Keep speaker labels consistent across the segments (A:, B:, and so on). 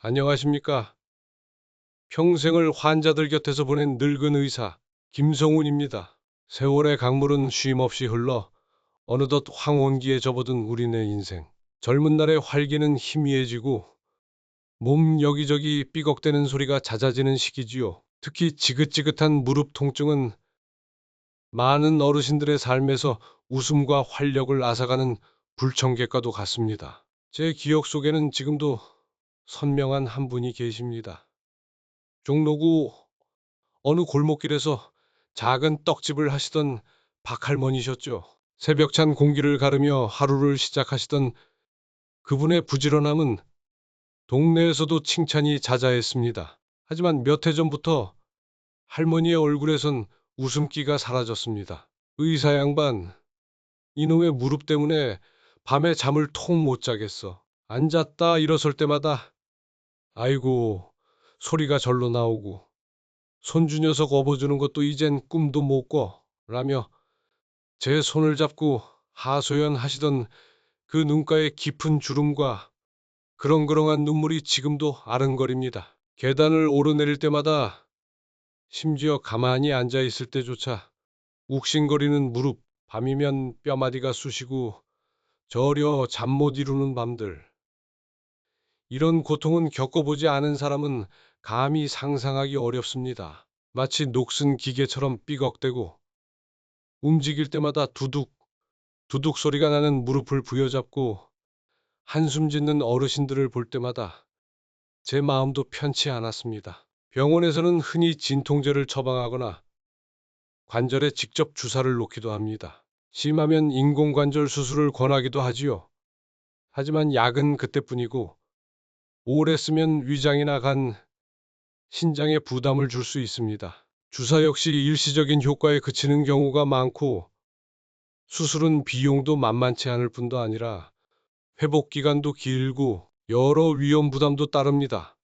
A: 안녕하십니까. 평생을 환자들 곁에서 보낸 늙은 의사 김성훈입니다. 세월의 강물은 쉼없이 흘러 어느덧 황혼기에 접어든 우리네 인생. 젊은 날의 활기는 희미해지고 몸 여기저기 삐걱대는 소리가 잦아지는 시기지요. 특히 지긋지긋한 무릎 통증은 많은 어르신들의 삶에서 웃음과 활력을 앗아가는 불청객과도 같습니다. 제 기억 속에는 지금도 선명한 한 분이 계십니다. 종로구 어느 골목길에서 작은 떡집을 하시던 박할머니셨죠. 새벽찬 공기를 가르며 하루를 시작하시던 그분의 부지런함은 동네에서도 칭찬이 자자했습니다. 하지만 몇 해 전부터 할머니의 얼굴에선 웃음기가 사라졌습니다. 의사 양반, 이놈의 무릎 때문에 밤에 잠을 통 못 자겠어. 앉았다 일어설 때마다 아이고 소리가 절로 나오고 손주 녀석 업어주는 것도 이젠 꿈도 못 꿔. 라며 제 손을 잡고 하소연 하시던 그 눈가의 깊은 주름과 그렁그렁한 눈물이 지금도 아른거립니다. 계단을 오르내릴 때마다 심지어 가만히 앉아 있을 때조차 욱신거리는 무릎, 밤이면 뼈마디가 쑤시고 저려 잠 못 이루는 밤들. 이런 고통은 겪어보지 않은 사람은 감히 상상하기 어렵습니다. 마치 녹슨 기계처럼 삐걱대고 움직일 때마다 두둑, 두둑 소리가 나는 무릎을 부여잡고 한숨 짓는 어르신들을 볼 때마다 제 마음도 편치 않았습니다. 병원에서는 흔히 진통제를 처방하거나 관절에 직접 주사를 놓기도 합니다. 심하면 인공관절 수술을 권하기도 하지요. 하지만 약은 그때뿐이고 오래 쓰면 위장이나 간, 신장에 부담을 줄 수 있습니다. 주사 역시 일시적인 효과에 그치는 경우가 많고 수술은 비용도 만만치 않을 뿐도 아니라 회복 기간도 길고 여러 위험 부담도 따릅니다.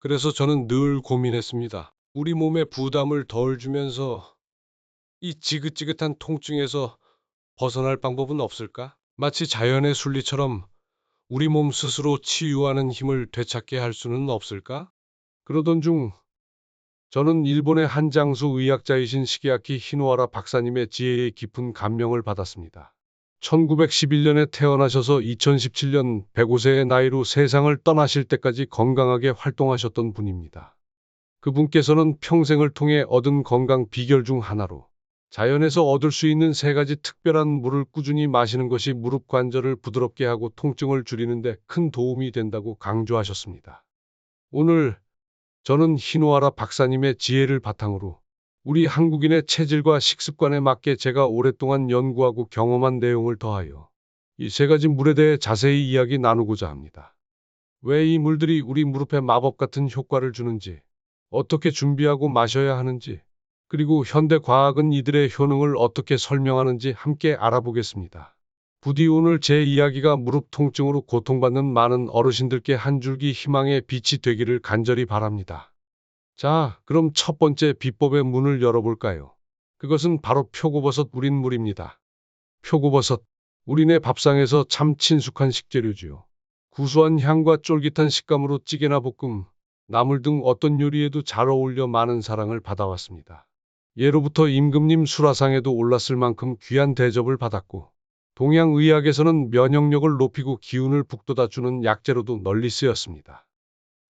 A: 그래서 저는 늘 고민했습니다. 우리 몸에 부담을 덜 주면서 이 지긋지긋한 통증에서 벗어날 방법은 없을까? 마치 자연의 순리처럼 우리 몸 스스로 치유하는 힘을 되찾게 할 수는 없을까? 그러던 중 저는 일본의 한 장수 의학자이신 시게아키 히노하라 박사님의 지혜에 깊은 감명을 받았습니다. 1911년에 태어나셔서 2017년 105세의 나이로 세상을 떠나실 때까지 건강하게 활동하셨던 분입니다. 그분께서는 평생을 통해 얻은 건강 비결 중 하나로 자연에서 얻을 수 있는 세 가지 특별한 물을 꾸준히 마시는 것이 무릎 관절을 부드럽게 하고 통증을 줄이는데 큰 도움이 된다고 강조하셨습니다. 오늘 저는 히노하라 박사님의 지혜를 바탕으로 우리 한국인의 체질과 식습관에 맞게 제가 오랫동안 연구하고 경험한 내용을 더하여 이 세 가지 물에 대해 자세히 이야기 나누고자 합니다. 왜 이 물들이 우리 무릎에 마법 같은 효과를 주는지, 어떻게 준비하고 마셔야 하는지, 그리고 현대 과학은 이들의 효능을 어떻게 설명하는지 함께 알아보겠습니다. 부디 오늘 제 이야기가 무릎 통증으로 고통받는 많은 어르신들께 한 줄기 희망의 빛이 되기를 간절히 바랍니다. 자, 그럼 첫 번째 비법의 문을 열어볼까요? 그것은 바로 표고버섯 우린 물입니다. 표고버섯, 우리네 밥상에서 참 친숙한 식재료지요. 구수한 향과 쫄깃한 식감으로 찌개나 볶음, 나물 등 어떤 요리에도 잘 어울려 많은 사랑을 받아왔습니다. 예로부터 임금님 수라상에도 올랐을 만큼 귀한 대접을 받았고, 동양의학에서는 면역력을 높이고 기운을 북돋아주는 약재로도 널리 쓰였습니다.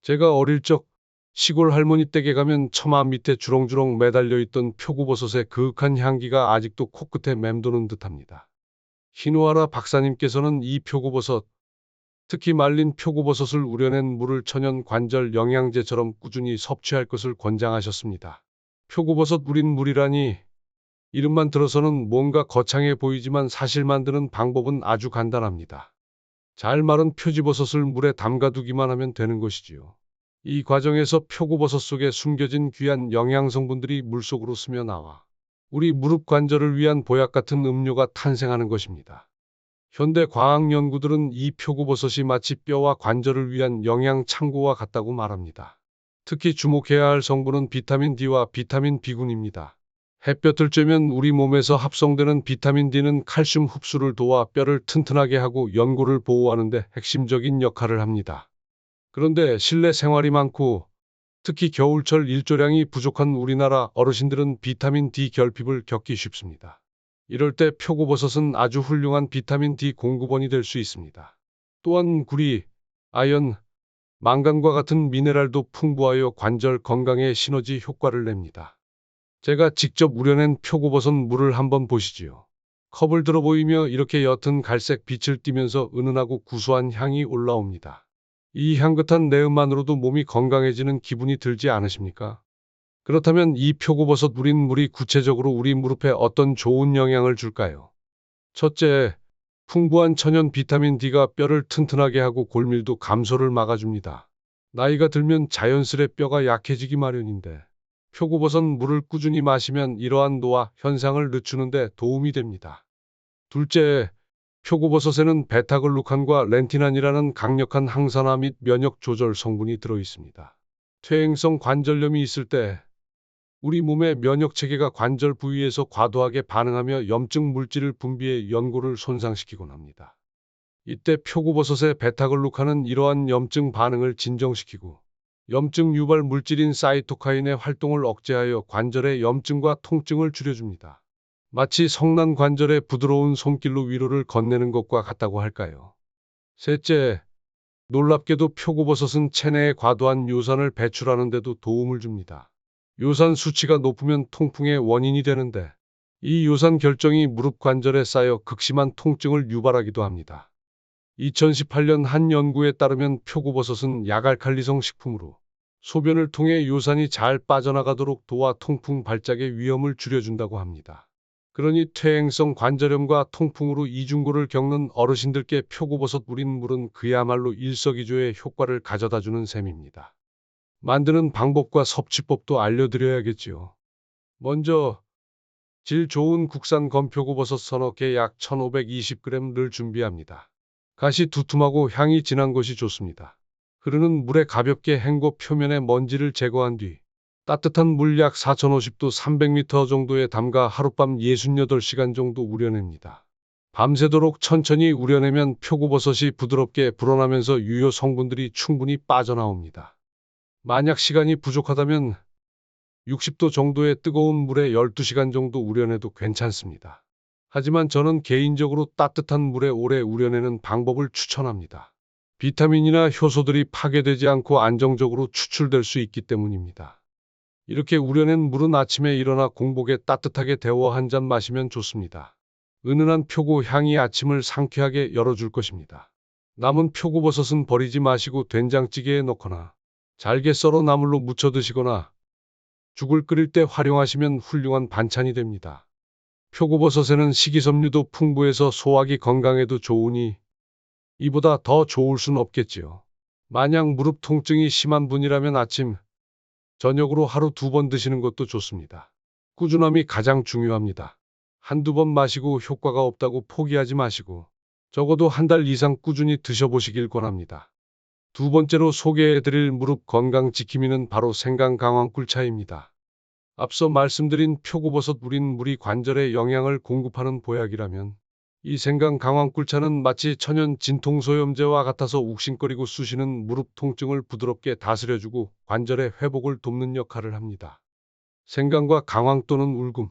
A: 제가 어릴 적 시골 할머니 댁에 가면 처마 밑에 주렁주렁 매달려 있던 표고버섯의 그윽한 향기가 아직도 코끝에 맴도는 듯합니다. 히노하라 박사님께서는 이 표고버섯, 특히 말린 표고버섯을 우려낸 물을 천연 관절 영양제처럼 꾸준히 섭취할 것을 권장하셨습니다. 표고버섯 우린 물이라니 이름만 들어서는 뭔가 거창해 보이지만 사실 만드는 방법은 아주 간단합니다. 잘 마른 표지버섯을 물에 담가두기만 하면 되는 것이지요. 이 과정에서 표고버섯 속에 숨겨진 귀한 영양성분들이 물속으로 스며 나와 우리 무릎 관절을 위한 보약 같은 음료가 탄생하는 것입니다. 현대 과학 연구들은 이 표고버섯이 마치 뼈와 관절을 위한 영양 창고와 같다고 말합니다. 특히 주목해야 할 성분은 비타민 D와 비타민 B군입니다. 햇볕을 쬐면 우리 몸에서 합성되는 비타민 D는 칼슘 흡수를 도와 뼈를 튼튼하게 하고 연골을 보호하는 데 핵심적인 역할을 합니다. 그런데 실내 생활이 많고 특히 겨울철 일조량이 부족한 우리나라 어르신들은 비타민 D 결핍을 겪기 쉽습니다. 이럴 때 표고버섯은 아주 훌륭한 비타민 D 공급원이 될 수 있습니다. 또한 구리, 아연, 망간과 같은 미네랄도 풍부하여 관절 건강에 시너지 효과를 냅니다. 제가 직접 우려낸 표고버섯 물을 한번 보시지요. 컵을 들어 보이며 이렇게 옅은 갈색 빛을 띠면서 은은하고 구수한 향이 올라옵니다. 이 향긋한 내음만으로도 몸이 건강해지는 기분이 들지 않으십니까? 그렇다면 이 표고버섯 우린 물이 구체적으로 우리 무릎에 어떤 좋은 영향을 줄까요? 첫째, 풍부한 천연 비타민 D가 뼈를 튼튼하게 하고 골밀도 감소를 막아줍니다. 나이가 들면 자연스레 뼈가 약해지기 마련인데 표고버섯 물을 꾸준히 마시면 이러한 노화 현상을 늦추는데 도움이 됩니다. 둘째, 표고버섯에는 베타글루칸과 렌티난이라는 강력한 항산화 및 면역 조절 성분이 들어 있습니다. 퇴행성 관절염이 있을 때 우리 몸의 면역 체계가 관절 부위에서 과도하게 반응하며 염증 물질을 분비해 연골을 손상시키곤 합니다. 이때 표고버섯의 베타글루칸은 이러한 염증 반응을 진정시키고 염증 유발 물질인 사이토카인의 활동을 억제하여 관절의 염증과 통증을 줄여줍니다. 마치 성난 관절의 부드러운 손길로 위로를 건네는 것과 같다고 할까요? 셋째, 놀랍게도 표고버섯은 체내에 과도한 요산을 배출하는 데도 도움을 줍니다. 요산 수치가 높으면 통풍의 원인이 되는데 이 요산 결정이 무릎 관절에 쌓여 극심한 통증을 유발하기도 합니다. 2018년 한 연구에 따르면 표고버섯은 약알칼리성 식품으로 소변을 통해 요산이 잘 빠져나가도록 도와 통풍 발작의 위험을 줄여준다고 합니다. 그러니 퇴행성 관절염과 통풍으로 이중고를 겪는 어르신들께 표고버섯 우린 물은 그야말로 일석이조의 효과를 가져다주는 셈입니다. 만드는 방법과 섭취법도 알려드려야겠지요. 먼저 질 좋은 국산 건표고버섯 서너 개 약 1520g를 준비합니다. 가시 두툼하고 향이 진한 것이 좋습니다. 흐르는 물에 가볍게 헹궈 표면의 먼지를 제거한 뒤 따뜻한 물 약 4050도 300m 정도에 담가 하룻밤 68시간 정도 우려냅니다. 밤새도록 천천히 우려내면 표고버섯이 부드럽게 불어나면서 유효 성분들이 충분히 빠져나옵니다. 만약 시간이 부족하다면 60도 정도의 뜨거운 물에 12시간 정도 우려내도 괜찮습니다. 하지만 저는 개인적으로 따뜻한 물에 오래 우려내는 방법을 추천합니다. 비타민이나 효소들이 파괴되지 않고 안정적으로 추출될 수 있기 때문입니다. 이렇게 우려낸 물은 아침에 일어나 공복에 따뜻하게 데워 한 잔 마시면 좋습니다. 은은한 표고 향이 아침을 상쾌하게 열어줄 것입니다. 남은 표고버섯은 버리지 마시고 된장찌개에 넣거나 잘게 썰어 나물로 무쳐 드시거나 죽을 끓일 때 활용하시면 훌륭한 반찬이 됩니다. 표고버섯에는 식이섬유도 풍부해서 소화기 건강에도 좋으니 이보다 더 좋을 순 없겠지요. 만약 무릎 통증이 심한 분이라면 아침, 저녁으로 하루 두 번 드시는 것도 좋습니다. 꾸준함이 가장 중요합니다. 한두 번 마시고 효과가 없다고 포기하지 마시고 적어도 한 달 이상 꾸준히 드셔보시길 권합니다. 두 번째로 소개해드릴 무릎 건강 지킴이는 바로 생강 강황 꿀차입니다. 앞서 말씀드린 표고버섯 우린 물이 관절에 영양을 공급하는 보약이라면 이 생강 강황 꿀차는 마치 천연 진통소염제와 같아서 욱신거리고 쑤시는 무릎 통증을 부드럽게 다스려주고 관절의 회복을 돕는 역할을 합니다. 생강과 강황 또는 울금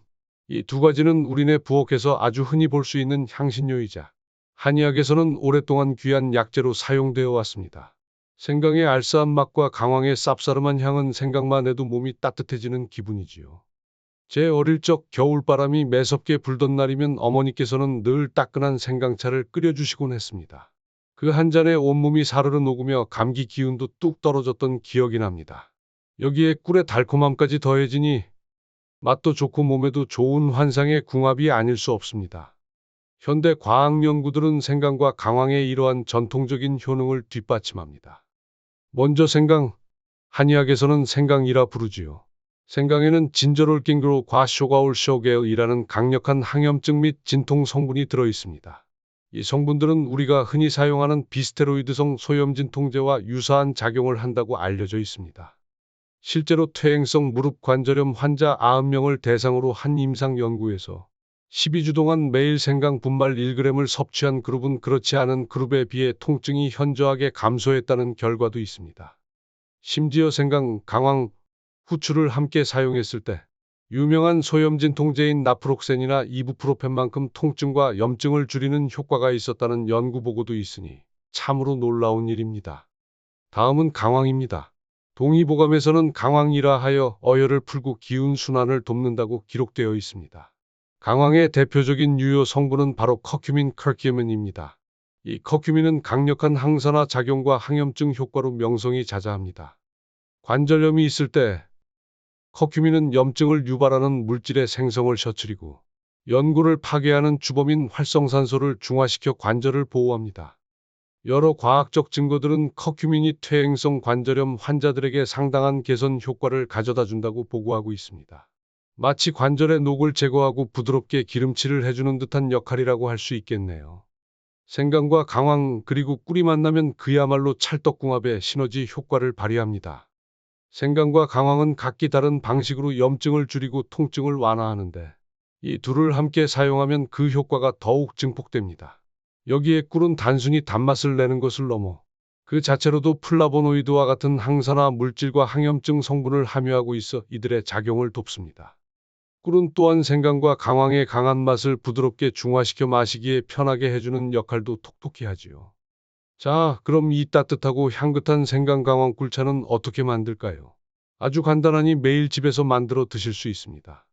A: 이 두 가지는 우리네 부엌에서 아주 흔히 볼 수 있는 향신료이자 한의학에서는 오랫동안 귀한 약재로 사용되어 왔습니다. 생강의 알싸한 맛과 강황의 쌉싸름한 향은 생각만 해도 몸이 따뜻해지는 기분이지요. 제 어릴 적 겨울바람이 매섭게 불던 날이면 어머니께서는 늘 따끈한 생강차를 끓여주시곤 했습니다. 그 한 잔에 온몸이 사르르 녹으며 감기 기운도 뚝 떨어졌던 기억이 납니다. 여기에 꿀의 달콤함까지 더해지니 맛도 좋고 몸에도 좋은 환상의 궁합이 아닐 수 없습니다. 현대 과학 연구들은 생강과 강황의 이러한 전통적인 효능을 뒷받침합니다. 먼저 생강, 한의학에서는 생강이라 부르지요. 생강에는 진저롤킹그로 과쇼가올 쇼게일이라는 강력한 항염증 및 진통 성분이 들어 있습니다. 이 성분들은 우리가 흔히 사용하는 비스테로이드성 소염진통제와 유사한 작용을 한다고 알려져 있습니다. 실제로 퇴행성 무릎 관절염 환자 90명을 대상으로 한 임상 연구에서 12주 동안 매일 생강 분말 1g을 섭취한 그룹은 그렇지 않은 그룹에 비해 통증이 현저하게 감소했다는 결과도 있습니다. 심지어 생강, 강황, 후추를 함께 사용했을 때 유명한 소염진 통제인 나프록센이나 이부프로펜만큼 통증과 염증을 줄이는 효과가 있었다는 연구 보고도 있으니 참으로 놀라운 일입니다. 다음은 강황입니다. 동의보감에서는 강황이라 하여 어혈을 풀고 기운 순환을 돕는다고 기록되어 있습니다. 강황의 대표적인 유효 성분은 바로 커큐민 커큐민입니다. 이 커큐민은 강력한 항산화 작용과 항염증 효과로 명성이 자자합니다. 관절염이 있을 때 커큐민은 염증을 유발하는 물질의 생성을 셔츠리고 연골을 파괴하는 주범인 활성산소를 중화시켜 관절을 보호합니다. 여러 과학적 증거들은 커큐민이 퇴행성 관절염 환자들에게 상당한 개선 효과를 가져다 준다고 보고하고 있습니다. 마치 관절의 녹을 제거하고 부드럽게 기름칠을 해주는 듯한 역할이라고 할 수 있겠네요. 생강과 강황 그리고 꿀이 만나면 그야말로 찰떡궁합의 시너지 효과를 발휘합니다. 생강과 강황은 각기 다른 방식으로 염증을 줄이고 통증을 완화하는데 이 둘을 함께 사용하면 그 효과가 더욱 증폭됩니다. 여기에 꿀은 단순히 단맛을 내는 것을 넘어 그 자체로도 플라보노이드와 같은 항산화 물질과 항염증 성분을 함유하고 있어 이들의 작용을 돕습니다. 꿀은 또한 생강과 강황의 강한 맛을 부드럽게 중화시켜 마시기에 편하게 해주는 역할도 톡톡히 하지요. 자, 그럼 이 따뜻하고 향긋한 생강 강황 꿀차는 어떻게 만들까요? 아주 간단하니 매일 집에서 만들어 드실 수 있습니다.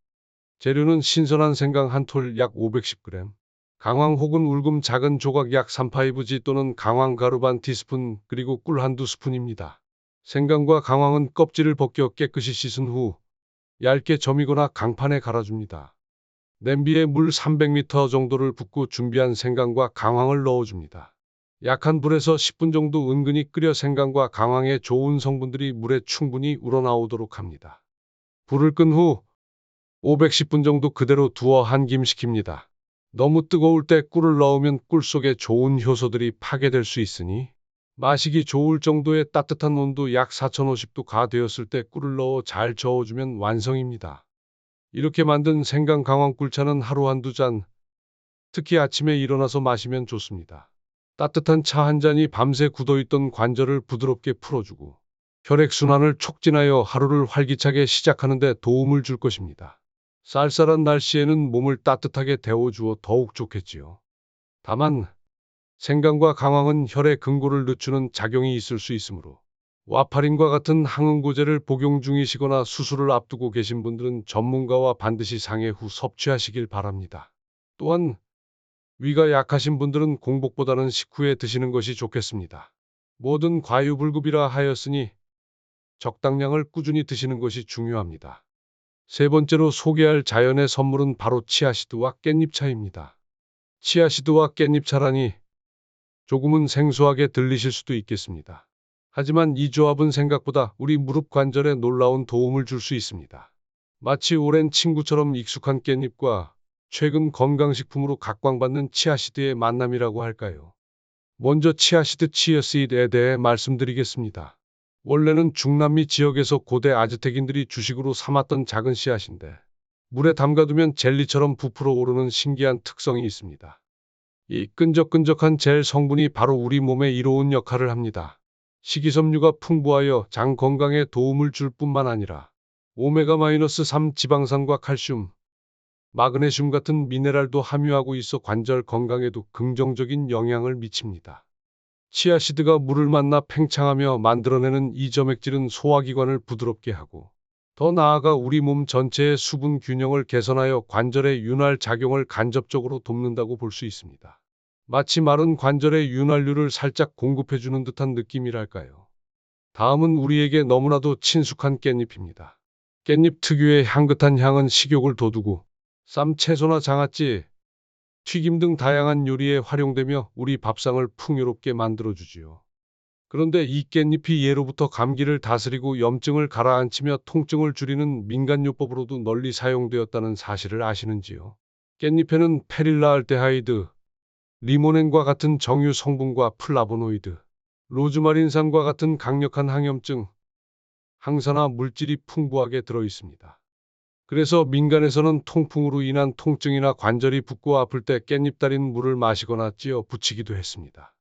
A: 재료는 신선한 생강 한 톨 약 510g, 강황 혹은 울금 작은 조각 약 3파이브지 또는 강황 가루 반 티스푼 그리고 꿀 한두 스푼입니다. 생강과 강황은 껍질을 벗겨 깨끗이 씻은 후 얇게 점이거나 강판에 갈아줍니다. 냄비에 물 300m 정도를 붓고 준비한 생강과 강황을 넣어줍니다. 약한 불에서 10분 정도 은근히 끓여 생강과 강황의 좋은 성분들이 물에 충분히 우러나오도록 합니다. 불을 끈 후 510분 정도 그대로 두어 한김시킵니다. 너무 뜨거울 때 꿀을 넣으면 꿀 속에 좋은 효소들이 파괴될 수 있으니 마시기 좋을 정도의 따뜻한 온도 약 4050도 가 되었을 때 꿀을 넣어 잘 저어주면 완성입니다. 이렇게 만든 생강 강황 꿀차는 하루 한두 잔, 특히 아침에 일어나서 마시면 좋습니다. 따뜻한 차 한 잔이 밤새 굳어있던 관절을 부드럽게 풀어주고 혈액순환을 촉진하여 하루를 활기차게 시작하는 데 도움을 줄 것입니다. 쌀쌀한 날씨에는 몸을 따뜻하게 데워주어 더욱 좋겠지요. 다만 생강과 강황은 혈의 근고를 늦추는 작용이 있을 수 있으므로 와파린과 같은 항응고제를 복용 중이시거나 수술을 앞두고 계신 분들은 전문가와 반드시 상해 후 섭취하시길 바랍니다. 또한 위가 약하신 분들은 공복보다는 식후에 드시는 것이 좋겠습니다. 모든 과유불급이라 하였으니 적당량을 꾸준히 드시는 것이 중요합니다. 세 번째로 소개할 자연의 선물은 바로 치아시드와 깻잎차입니다. 치아시드와 깻잎차라니 조금은 생소하게 들리실 수도 있겠습니다. 하지만 이 조합은 생각보다 우리 무릎 관절에 놀라운 도움을 줄 수 있습니다. 마치 오랜 친구처럼 익숙한 깻잎과 최근 건강식품으로 각광받는 치아시드의 만남이라고 할까요? 먼저 치아시드 치어시드에 대해 말씀드리겠습니다. 원래는 중남미 지역에서 고대 아즈텍인들이 주식으로 삼았던 작은 씨앗인데 물에 담가두면 젤리처럼 부풀어 오르는 신기한 특성이 있습니다. 이 끈적끈적한 젤 성분이 바로 우리 몸에 이로운 역할을 합니다. 식이섬유가 풍부하여 장 건강에 도움을 줄 뿐만 아니라 오메가-3 지방산과 칼슘, 마그네슘 같은 미네랄도 함유하고 있어 관절 건강에도 긍정적인 영향을 미칩니다. 치아시드가 물을 만나 팽창하며 만들어내는 이 점액질은 소화기관을 부드럽게 하고 더 나아가 우리 몸 전체의 수분 균형을 개선하여 관절의 윤활 작용을 간접적으로 돕는다고 볼 수 있습니다. 마치 마른 관절의 윤활유를 살짝 공급해주는 듯한 느낌이랄까요. 다음은 우리에게 너무나도 친숙한 깻잎입니다. 깻잎 특유의 향긋한 향은 식욕을 돋우고 쌈, 채소나 장아찌, 튀김 등 다양한 요리에 활용되며 우리 밥상을 풍요롭게 만들어주지요. 그런데 이 깻잎이 예로부터 감기를 다스리고 염증을 가라앉히며 통증을 줄이는 민간요법으로도 널리 사용되었다는 사실을 아시는지요? 깻잎에는 페릴라알데하이드, 리모넨과 같은 정유 성분과 플라보노이드, 로즈마린산과 같은 강력한 항염증, 항산화 물질이 풍부하게 들어 있습니다. 그래서 민간에서는 통풍으로 인한 통증이나 관절이 붓고 아플 때 깻잎 달인 물을 마시거나 찌어 붙이기도 했습니다.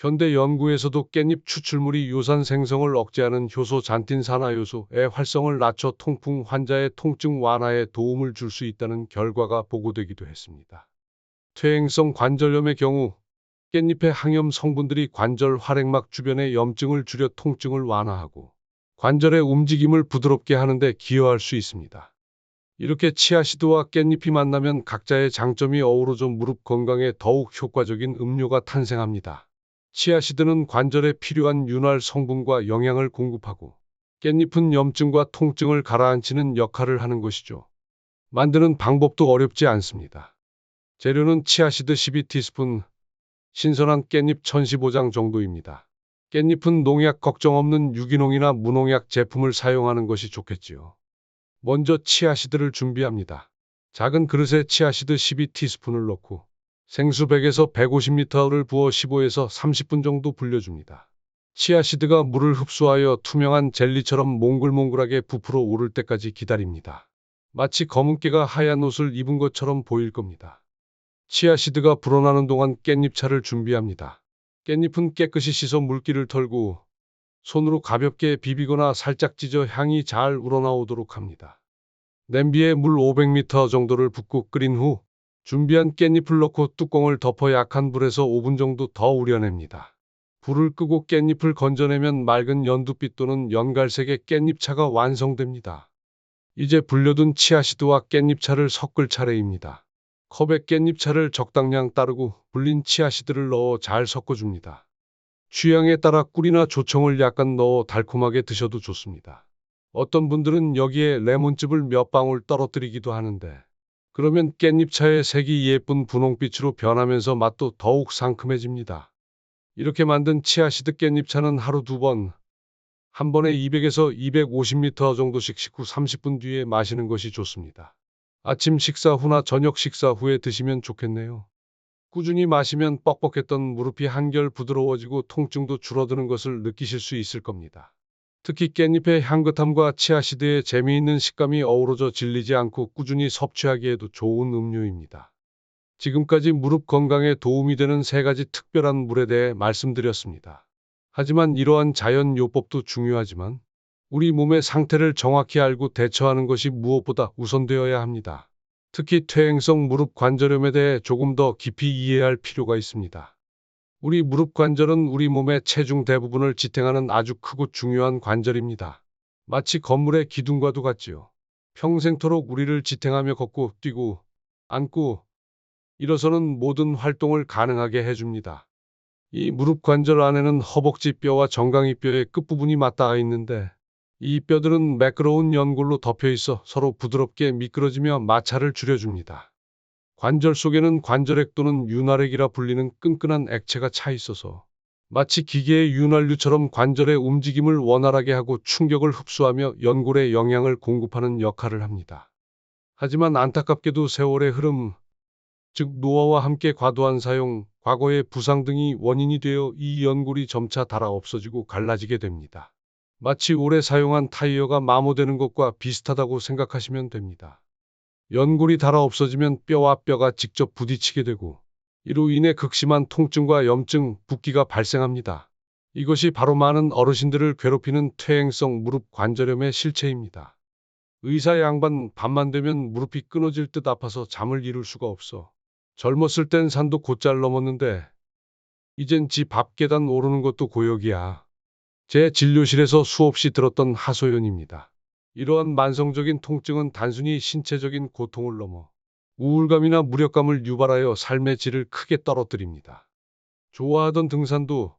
A: 현대 연구에서도 깻잎 추출물이 요산 생성을 억제하는 효소 잔틴 산화 요소의 활성을 낮춰 통풍 환자의 통증 완화에 도움을 줄 수 있다는 결과가 보고되기도 했습니다. 퇴행성 관절염의 경우 깻잎의 항염 성분들이 관절 활액막 주변의 염증을 줄여 통증을 완화하고 관절의 움직임을 부드럽게 하는데 기여할 수 있습니다. 이렇게 치아시드와 깻잎이 만나면 각자의 장점이 어우러져 무릎 건강에 더욱 효과적인 음료가 탄생합니다. 치아시드는 관절에 필요한 윤활 성분과 영양을 공급하고 깻잎은 염증과 통증을 가라앉히는 역할을 하는 것이죠. 만드는 방법도 어렵지 않습니다. 재료는 치아시드 12티스푼, 신선한 깻잎 1015장 정도입니다. 깻잎은 농약 걱정 없는 유기농이나 무농약 제품을 사용하는 것이 좋겠지요. 먼저 치아시드를 준비합니다. 작은 그릇에 치아시드 12티스푼을 넣고 생수 100에서 150ml를 부어 15에서 30분 정도 불려줍니다. 치아시드가 물을 흡수하여 투명한 젤리처럼 몽글몽글하게 부풀어 오를 때까지 기다립니다. 마치 검은깨가 하얀 옷을 입은 것처럼 보일 겁니다. 치아시드가 불어나는 동안 깻잎차를 준비합니다. 깻잎은 깨끗이 씻어 물기를 털고 손으로 가볍게 비비거나 살짝 찢어 향이 잘 우러나오도록 합니다. 냄비에 물 500ml 정도를 붓고 끓인 후 준비한 깻잎을 넣고 뚜껑을 덮어 약한 불에서 5분 정도 더 우려냅니다. 불을 끄고 깻잎을 건져내면 맑은 연두빛 또는 연갈색의 깻잎차가 완성됩니다. 이제 불려둔 치아시드와 깻잎차를 섞을 차례입니다. 컵에 깻잎차를 적당량 따르고 불린 치아시드를 넣어 잘 섞어줍니다. 취향에 따라 꿀이나 조청을 약간 넣어 달콤하게 드셔도 좋습니다. 어떤 분들은 여기에 레몬즙을 몇 방울 떨어뜨리기도 하는데 그러면 깻잎차의 색이 예쁜 분홍빛으로 변하면서 맛도 더욱 상큼해집니다. 이렇게 만든 치아시드 깻잎차는 하루 두 번, 한 번에 200에서 250ml 정도씩 식후 30분 뒤에 마시는 것이 좋습니다. 아침 식사 후나 저녁 식사 후에 드시면 좋겠네요. 꾸준히 마시면 뻑뻑했던 무릎이 한결 부드러워지고 통증도 줄어드는 것을 느끼실 수 있을 겁니다. 특히 깻잎의 향긋함과 치아시드의 재미있는 식감이 어우러져 질리지 않고 꾸준히 섭취하기에도 좋은 음료입니다. 지금까지 무릎 건강에 도움이 되는 세 가지 특별한 물에 대해 말씀드렸습니다. 하지만 이러한 자연 요법도 중요하지만 우리 몸의 상태를 정확히 알고 대처하는 것이 무엇보다 우선되어야 합니다. 특히 퇴행성 무릎 관절염에 대해 조금 더 깊이 이해할 필요가 있습니다. 우리 무릎 관절은 우리 몸의 체중 대부분을 지탱하는 아주 크고 중요한 관절입니다. 마치 건물의 기둥과도 같지요. 평생토록 우리를 지탱하며 걷고 뛰고 앉고 일어서는 모든 활동을 가능하게 해줍니다. 이 무릎 관절 안에는 허벅지 뼈와 정강이 뼈의 끝부분이 맞닿아 있는데 이 뼈들은 매끄러운 연골로 덮여 있어 서로 부드럽게 미끄러지며 마찰을 줄여줍니다. 관절 속에는 관절액 또는 윤활액이라 불리는 끈끈한 액체가 차 있어서 마치 기계의 윤활유처럼 관절의 움직임을 원활하게 하고 충격을 흡수하며 연골에 영양을 공급하는 역할을 합니다. 하지만 안타깝게도 세월의 흐름, 즉 노화와 함께 과도한 사용, 과거의 부상 등이 원인이 되어 이 연골이 점차 닳아 없어지고 갈라지게 됩니다. 마치 오래 사용한 타이어가 마모되는 것과 비슷하다고 생각하시면 됩니다. 연골이 닳아 없어지면 뼈와 뼈가 직접 부딪히게 되고 이로 인해 극심한 통증과 염증, 붓기가 발생합니다. 이것이 바로 많은 어르신들을 괴롭히는 퇴행성 무릎 관절염의 실체입니다. 의사 양반 밤만 되면 무릎이 끊어질 듯 아파서 잠을 이룰 수가 없어. 젊었을 땐 산도 곧잘 넘었는데 이젠 지 밥 계단 오르는 것도 고역이야. 제 진료실에서 수없이 들었던 하소연입니다. 이러한 만성적인 통증은 단순히 신체적인 고통을 넘어 우울감이나 무력감을 유발하여 삶의 질을 크게 떨어뜨립니다. 좋아하던 등산도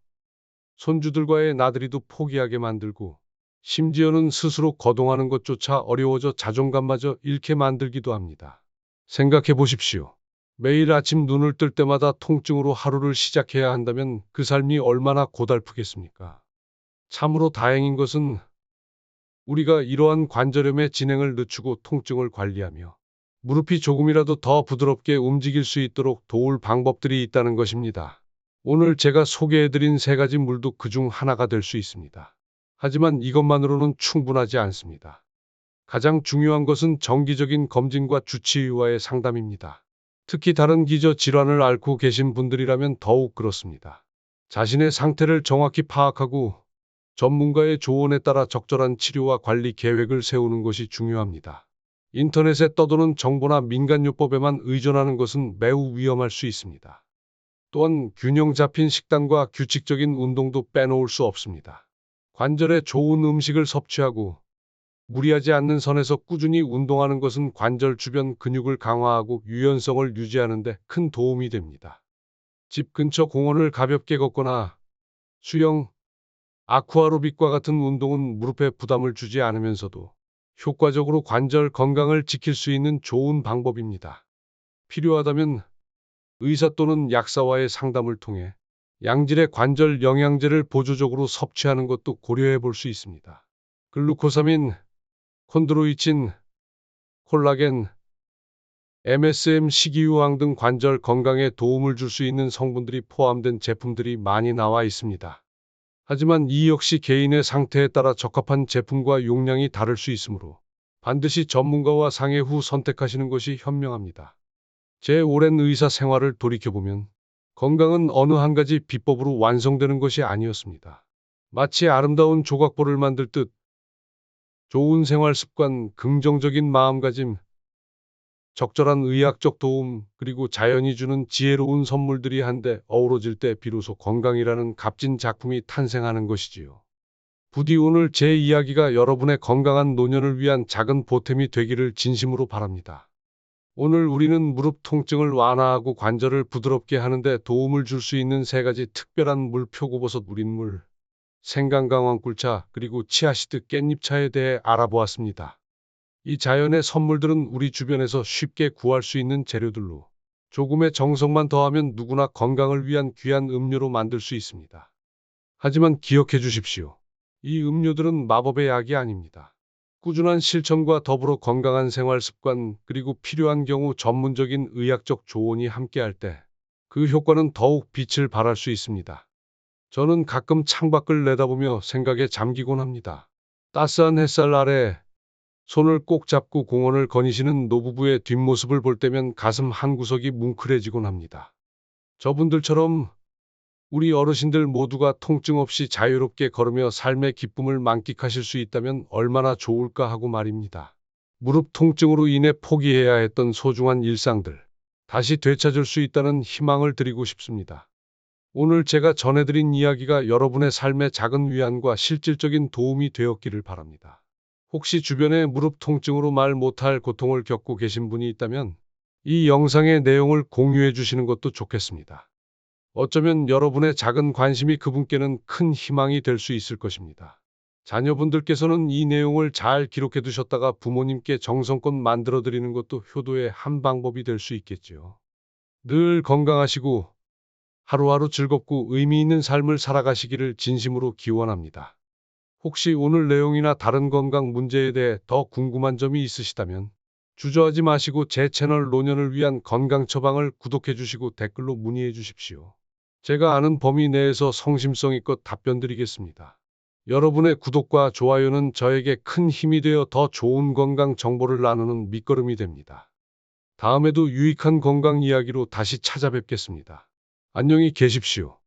A: 손주들과의 나들이도 포기하게 만들고 심지어는 스스로 거동하는 것조차 어려워져 자존감마저 잃게 만들기도 합니다. 생각해 보십시오. 매일 아침 눈을 뜰 때마다 통증으로 하루를 시작해야 한다면 그 삶이 얼마나 고달프겠습니까? 참으로 다행인 것은 우리가 이러한 관절염의 진행을 늦추고 통증을 관리하며 무릎이 조금이라도 더 부드럽게 움직일 수 있도록 도울 방법들이 있다는 것입니다. 오늘 제가 소개해드린 세 가지 물도 그중 하나가 될 수 있습니다. 하지만 이것만으로는 충분하지 않습니다. 가장 중요한 것은 정기적인 검진과 주치의와의 상담입니다. 특히 다른 기저 질환을 앓고 계신 분들이라면 더욱 그렇습니다. 자신의 상태를 정확히 파악하고 전문가의 조언에 따라 적절한 치료와 관리 계획을 세우는 것이 중요합니다. 인터넷에 떠도는 정보나 민간요법에만 의존하는 것은 매우 위험할 수 있습니다. 또한 균형 잡힌 식단과 규칙적인 운동도 빼놓을 수 없습니다. 관절에 좋은 음식을 섭취하고 무리하지 않는 선에서 꾸준히 운동하는 것은 관절 주변 근육을 강화하고 유연성을 유지하는 데 큰 도움이 됩니다. 집 근처 공원을 가볍게 걷거나 수영, 아쿠아로빅과 같은 운동은 무릎에 부담을 주지 않으면서도 효과적으로 관절 건강을 지킬 수 있는 좋은 방법입니다. 필요하다면 의사 또는 약사와의 상담을 통해 양질의 관절 영양제를 보조적으로 섭취하는 것도 고려해 볼 수 있습니다. 글루코사민, 콘드로이친, 콜라겐, MSM, 식이유황 등 관절 건강에 도움을 줄 수 있는 성분들이 포함된 제품들이 많이 나와 있습니다. 하지만 이 역시 개인의 상태에 따라 적합한 제품과 용량이 다를 수 있으므로 반드시 전문가와 상의 후 선택하시는 것이 현명합니다. 제 오랜 의사 생활을 돌이켜보면 건강은 어느 한 가지 비법으로 완성되는 것이 아니었습니다. 마치 아름다운 조각보를 만들 듯 좋은 생활 습관, 긍정적인 마음가짐, 적절한 의학적 도움, 그리고 자연이 주는 지혜로운 선물들이 한데 어우러질 때 비로소 건강이라는 값진 작품이 탄생하는 것이지요. 부디 오늘 제 이야기가 여러분의 건강한 노년을 위한 작은 보탬이 되기를 진심으로 바랍니다. 오늘 우리는 무릎 통증을 완화하고 관절을 부드럽게 하는데 도움을 줄 수 있는 세 가지 특별한 물 표고버섯 우린물, 생강강황 꿀차, 그리고 치아시드 깻잎차에 대해 알아보았습니다. 이 자연의 선물들은 우리 주변에서 쉽게 구할 수 있는 재료들로 조금의 정성만 더하면 누구나 건강을 위한 귀한 음료로 만들 수 있습니다. 하지만 기억해 주십시오. 이 음료들은 마법의 약이 아닙니다. 꾸준한 실천과 더불어 건강한 생활 습관 그리고 필요한 경우 전문적인 의학적 조언이 함께할 때 그 효과는 더욱 빛을 발할 수 있습니다. 저는 가끔 창밖을 내다보며 생각에 잠기곤 합니다. 따스한 햇살 아래 손을 꼭 잡고 공원을 거니시는 노부부의 뒷모습을 볼 때면 가슴 한구석이 뭉클해지곤 합니다. 저분들처럼 우리 어르신들 모두가 통증 없이 자유롭게 걸으며 삶의 기쁨을 만끽하실 수 있다면 얼마나 좋을까 하고 말입니다. 무릎 통증으로 인해 포기해야 했던 소중한 일상들, 다시 되찾을 수 있다는 희망을 드리고 싶습니다. 오늘 제가 전해드린 이야기가 여러분의 삶에 작은 위안과 실질적인 도움이 되었기를 바랍니다. 혹시 주변에 무릎 통증으로 말 못할 고통을 겪고 계신 분이 있다면 이 영상의 내용을 공유해 주시는 것도 좋겠습니다. 어쩌면 여러분의 작은 관심이 그분께는 큰 희망이 될 수 있을 것입니다. 자녀분들께서는 이 내용을 잘 기록해 두셨다가 부모님께 정성껏 만들어 드리는 것도 효도의 한 방법이 될 수 있겠지요. 늘 건강하시고 하루하루 즐겁고 의미 있는 삶을 살아가시기를 진심으로 기원합니다. 혹시 오늘 내용이나 다른 건강 문제에 대해 더 궁금한 점이 있으시다면 주저하지 마시고 제 채널 노년을 위한 건강 처방을 구독해 주시고 댓글로 문의해 주십시오. 제가 아는 범위 내에서 성심성의껏 답변 드리겠습니다. 여러분의 구독과 좋아요는 저에게 큰 힘이 되어 더 좋은 건강 정보를 나누는 밑거름이 됩니다. 다음에도 유익한 건강 이야기로 다시 찾아뵙겠습니다. 안녕히 계십시오.